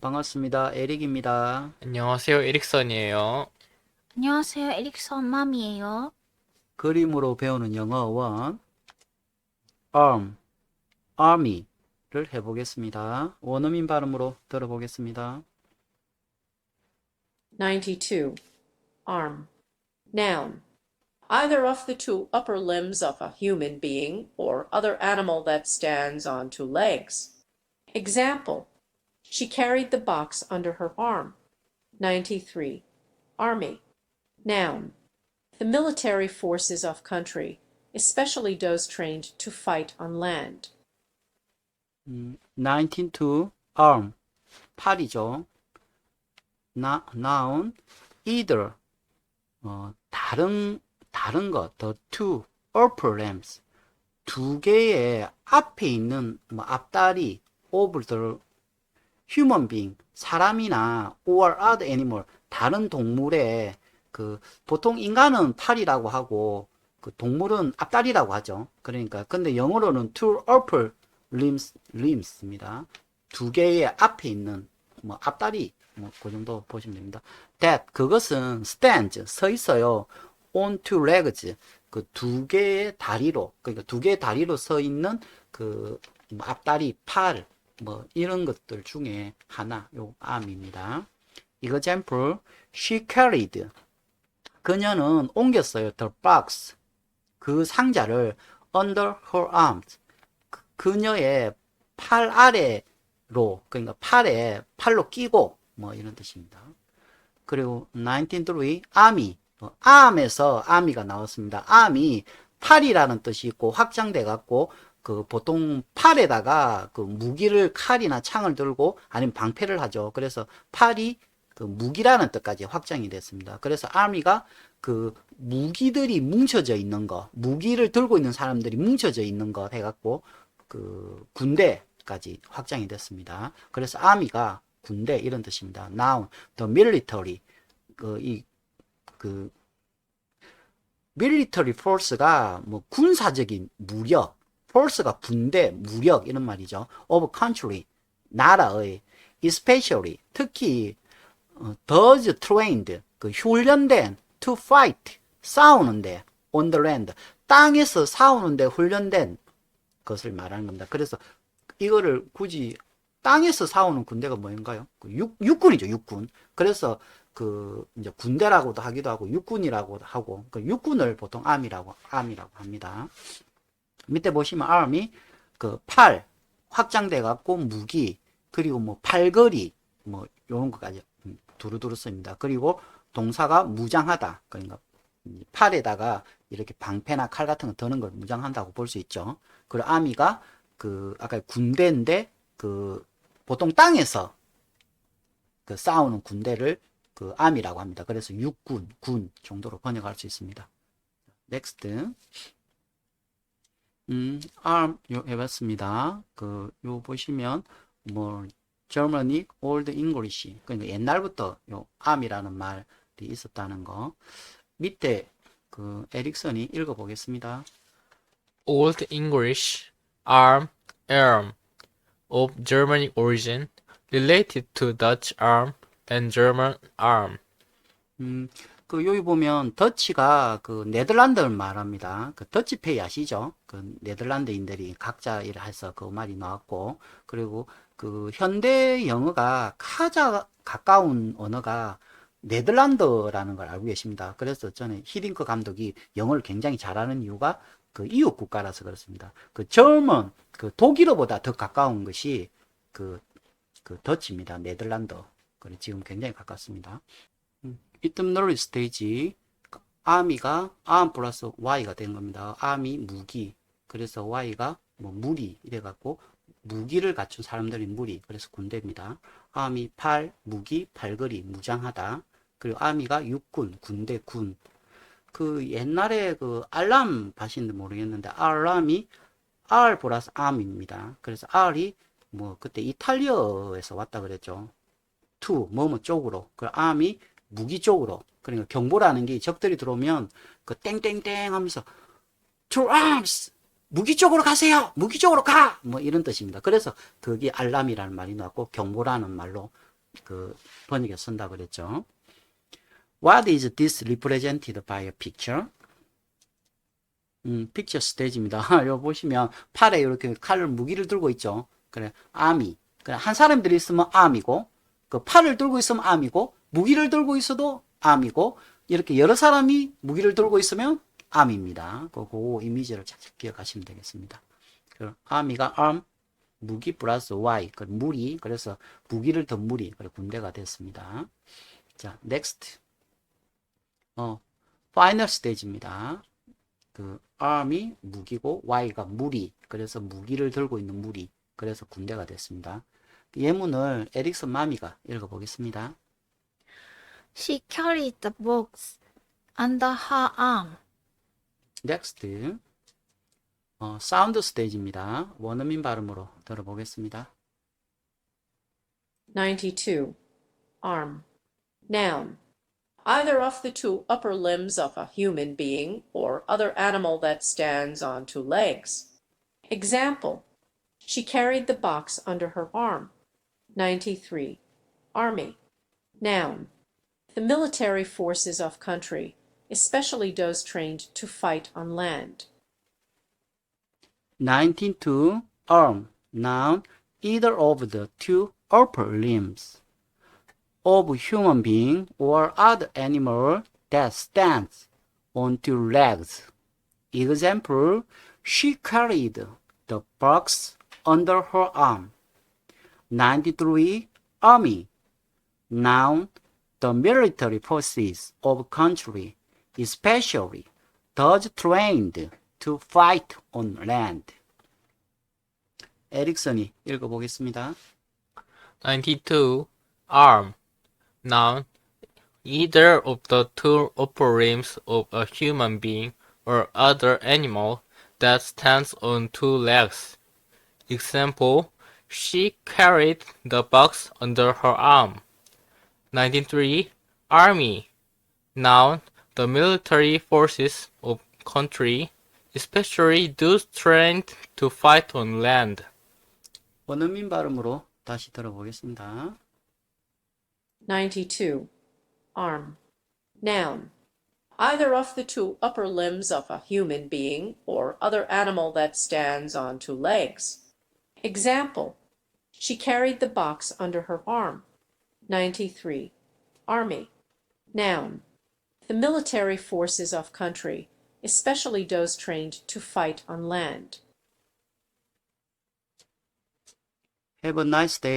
반갑습니다. 에릭입니다. 안녕하세요, 에릭선이에요. 안녕하세요. 에릭선 맘이에요. 그림으로 배우는 영어 원 arm, army를 해보겠습니다. 원어민 발음으로 들어보겠습니다. 92. Arm. Noun. Either of the two upper limbs of a human being or other animal that stands on two legs. Example. She carried the box under her arm. 93. Army. Noun. The military forces of country, especially those trained to fight on land. 음, 19 to arm, 팔이죠. 나, noun, either, 어, 다른, 다른 것, the two upper limbs, 두 개의 앞에 있는 뭐 앞다리, of the human being, 사람이나 or other animal, 다른 동물의 그 보통 인간은 팔이라고 하고 그 동물은 앞다리라고 하죠. 그러니까 근데 영어로는 two upper limbs, limbs입니다. 두 개의 앞에 있는 뭐 앞다리 뭐그 정도 보시면 됩니다. That 그것은 stands 서 있어요. On two legs 그 두 개의 다리로 그러니까 두 개의 다리로 서 있는 그뭐 앞다리 팔 뭐 이런 것들 중에 하나 요 arm입니다. example she carried 그녀는 옮겼어요. the box 그 상자를 under her arms 그- 그녀의 팔 아래로 그러니까 팔에 팔로 끼고 뭐 이런 뜻입니다. 그리고 19.3 army 어, arm에서 army가 나왔습니다. army 팔이라는 뜻이 있고 확장돼 갖고 그 보통 팔에다가 그 무기를 칼이나 창을 들고 아니면 방패를 하죠. 그래서 팔이 그 무기라는 뜻까지 확장이 됐습니다. 그래서 army가 그 무기들이 뭉쳐져 있는 거, 무기를 들고 있는 사람들이 뭉쳐져 있는 거 해갖고 그 군대까지 확장이 됐습니다. 그래서 army가 군대 이런 뜻입니다. Noun, the military, 그 이 그 military force가 뭐 군사적인 무력, force가 군대, 무력 이런 말이죠. of country, 나라의, especially 특히 어, those trained 그 훈련된 to fight 싸우는데 on the land 땅에서 싸우는데 훈련된 것을 말하는 겁니다. 그래서 이거를 굳이 땅에서 싸우는 군대가 뭐인가요? 그 육, 육군이죠, 육군. 그래서 그 이제 군대라고도 하기도 하고 육군이라고 하고 그 육군을 보통 army라고 army라고 합니다. 밑에 보시면 army 그팔 확장돼 갖고 무기 그리고 뭐 팔걸이 뭐 요런 것까지 음, 두루두루 씁니다. 그리고 동사가 무장하다. 그러니까 이 팔에다가 이렇게 방패나 칼 같은 거 드는 걸 무장한다고 볼 수 있죠. 그리고 아미가 그 아까 군대인데 그 보통 땅에서 그 싸우는 군대를 그 아미라고 합니다. 그래서 육군, 군 정도로 번역할 수 있습니다. 넥스트. 음, arm 요 해봤습니다. 그 요 보시면 뭐 Germany Old English 그러니까 옛날부터 요 arm이라는 말이 있었다는 거 밑에 그 에릭슨이 읽어보겠습니다. Old English, arm, arm, of Germanic origin, related to Dutch arm and German arm. 음, 그 여기 보면 더치가 그 네덜란드를 말합니다. 그 더치페이 아시죠? 그 네덜란드인들이 각자 일을 해서 그 말이 나왔고 그리고 그 현대 영어가 가장 가까운 언어가 네덜란드라는 걸 알고 계십니다. 그래서 저는 히딩크 감독이 영어를 굉장히 잘하는 이유가 그 이웃 국가라서 그렇습니다. 그 젊은 그 독일어보다 더 가까운 것이 그, 그 더치입니다. 네덜란드. 그래 지금 굉장히 가깝습니다. 이뜸너리 스테이지 아미가 암 플러스 Y가 된 겁니다. 암이 무기. 그래서 Y가 뭐 무리 이래 갖고 무기를 갖춘 사람들이 무리. 그래서 군대입니다. 암이 팔, 무기, 팔걸이, 무장하다. 그리고 아미가 육군, 군대, 군. 그 옛날에 그 알람 봐신지 모르겠는데 알람이 R 플러스 암입니다. 그래서 R이 뭐 그때 이탈리아에서 왔다 그랬죠. to 뭐뭐 쪽으로. 그 암이 무기 쪽으로. 그러니까 경보라는 게 적들이 들어오면 그 땡땡땡 하면서 to arms 무기 쪽으로 가세요. 무기 쪽으로 가. 뭐 이런 뜻입니다. 그래서 그게 알람이라는 말이 나왔고 경보라는 말로 그 번역에 쓴다 그랬죠. What is this represented by a picture? 음, 픽처 스테이지입니다. 여기 보시면 팔에 이렇게 칼을 무기를 들고 있죠. 그래, 암이. 그래, 한 사람들이 있으면 암이고, 그 팔을 들고 있으면 암이고, 무기를 들고 있어도 암이고, 이렇게 여러 사람이 무기를 들고 있으면 암입니다. 그, 그 이미지를 잘 기억하시면 되겠습니다. 그 암이가 arm, 무기 플러스 Y, 그 무리, 그래서 무기를 더 무리, 그래 군대가 됐습니다. 자, next. 어, final stage입니다. 그 arm이 무기고 Y가 무리, 그래서 무기를 들고 있는 무리, 그래서 군대가 됐습니다. 예문을 에릭슨 마미가 읽어보겠습니다. She carried the box under her arm. next. 어, 사운드 스테이지입니다. 원어민 발음으로 들어보겠습니다. 92. Arm. Noun. Either of the two upper limbs of a human being or other animal that stands on two legs. Example. She carried the box under her arm. 93. Army. Noun. The military forces of country, especially those trained to fight on land. 19. arm, noun, either of the two upper limbs of human being or other animal that stands on two legs. Example, she carried the box under her arm. 93. Army, noun, the military forces of country, especially those trained to fight on land. 에릭슨이 읽어보겠습니다. 92. Arm. Noun. Either of the two upper limbs of a human being or other animal that stands on two legs. Example, she carried the box under her arm. 93. Army. Noun. The military forces of country, especially those trained to fight on land. 원어민 발음으로 다시 들어보겠습니다. 92. Arm. Noun. Either of the two upper limbs of a human being or other animal that stands on two legs. Example. She carried the box under her arm. 93. Army. Noun. The military forces of country, especially those trained to fight on land. Have a nice day.